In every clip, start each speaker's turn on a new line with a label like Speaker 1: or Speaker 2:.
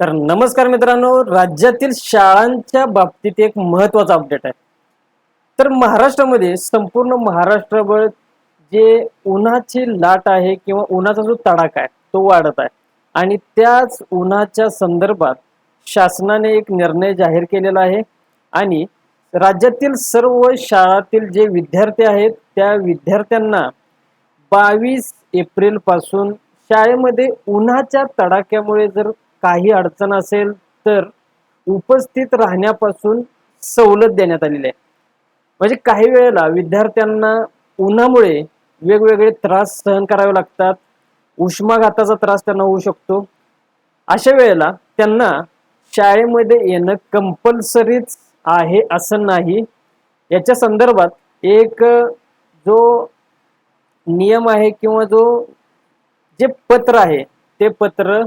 Speaker 1: तर नमस्कार मित्रांनो राज्यातील शाळांच्या बाबतीत एक महत्त्वाचा अपडेट आहे. तर महाराष्ट्रामध्ये संपूर्ण महाराष्ट्रभर जे उन्हाची लाट आहे किंवा उन्हाचा जो तडाखा आहे तो वाढत आहे. आणि त्याच उन्हाच्या संदर्भात शासनाने एक निर्णय जाहीर केलेला आहे. आणि राज्यातील सर्व शाळातील जे विद्यार्थी आहेत त्या विद्यार्थ्यांना बावीस एप्रिलपासून शाळेमध्ये उन्हाच्या तडाख्यामुळे जर काही अडचण असेल तर उपस्थित राहण्यापासून सवलत देण्यात आलेली आहे. म्हणजे काही वेळेला विद्यार्थ्यांना उन्हामुळे वेगवेगळे त्रास सहन करावे लागतात. उष्माघाताचा त्रास त्यांना होऊ शकतो. अशा वेळेला त्यांना शाळेमध्ये येणं कंपल्सरीच आहे असं नाही. याच्या संदर्भात एक जो नियम आहे किंवा जो जे पत्र आहे ते पत्र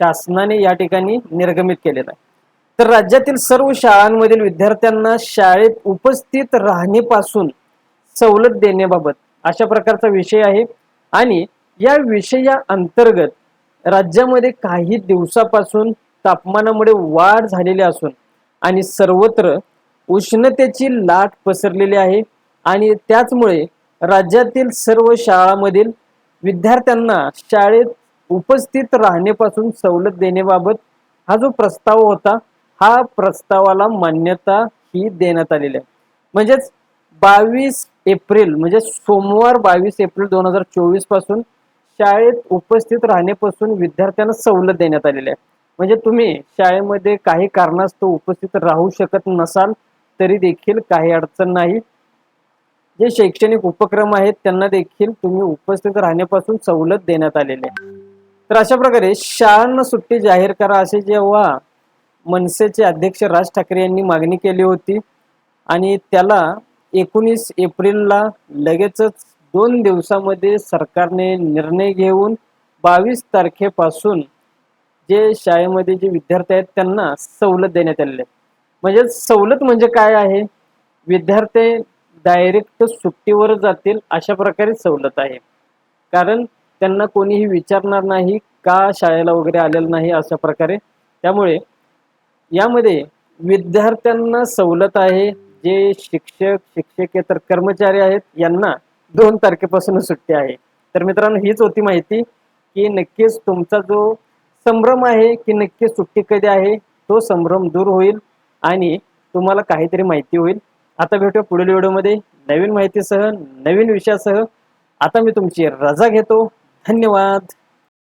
Speaker 1: शासनाने या ठिकाणी निर्गमित केलेलं आहे. तर राज्यातील सर्व शाळांमधील विद्यार्थ्यांना शाळेत उपस्थित राहण्यापासून सवलत देण्याबाबत अशा प्रकारचा विषय आहे. आणि या विषया अंतर्गत राज्यामध्ये काही दिवसापासून तापमानामुळे वाढ झालेली असून आणि सर्वत्र उष्णतेची लाट पसरलेली आहे. आणि त्याचमुळे राज्यातील सर्व शाळांमधील विद्यार्थ्यांना शाळेत उपस्थित राहण्यापासून सवलत देण्याबाबत हा जो प्रस्ताव होता हा प्रस्तावाला मान्यता ही देण्यात आलेली आहे. म्हणजेच बावीस एप्रिल म्हणजे सोमवार बावीस एप्रिल दोन हजार चोवीसपासून शाळेत उपस्थित राहण्यापासून विद्यार्थ्यांना सवलत देण्यात आलेली आहे. म्हणजे तुम्ही शाळेमध्ये काही कारणास्तव उपस्थित राहू शकत नसाल तरी देखील काही अडचण नाही. जे शैक्षणिक उपक्रम आहेत त्यांना देखील तुम्ही उपस्थित राहण्यापासून सवलत देण्यात आलेली आहे. तर अशा प्रकारे शाळांना सुट्टी जाहीर करा असे जेव्हा मनसेचे अध्यक्ष राज ठाकरे यांनी मागणी केली होती आणि त्याला एकोणीस एप्रिलला लगेचच दोन दिवसामध्ये सरकारने निर्णय घेऊन बावीस तारखेपासून जे शाळेमध्ये जे विद्यार्थी आहेत त्यांना सवलत देण्यात आलेली आहे. म्हणजे सवलत म्हणजे काय आहे? विद्यार्थी डायरेक्ट सुट्टीवर जातील अशा प्रकारे सवलत आहे. कारण त्यांना कोणीही विचारणार नाही का शाळेला वगैरे आलेलं नाही अशा प्रकारे. त्यामुळे यामध्ये विद्यार्थ्यांना सवलत आहे. जे शिक्षक शिक्षकेतर कर्मचारी आहेत यांना दोन तारखेपासून सुट्टी आहे. तर मित्रांनो हीच होती माहिती की नक्कीच तुमचा जो संभ्रम आहे की नक्की सुट्टी कधी आहे तो संभ्रम दूर होईल आणि तुम्हाला काहीतरी माहिती होईल. आता भेटूया पुढील व्हिडिओमध्ये. नवीन माहितीसह नवीन विषयासह. आता मी तुमची रजा घेतो. धन्यवाद.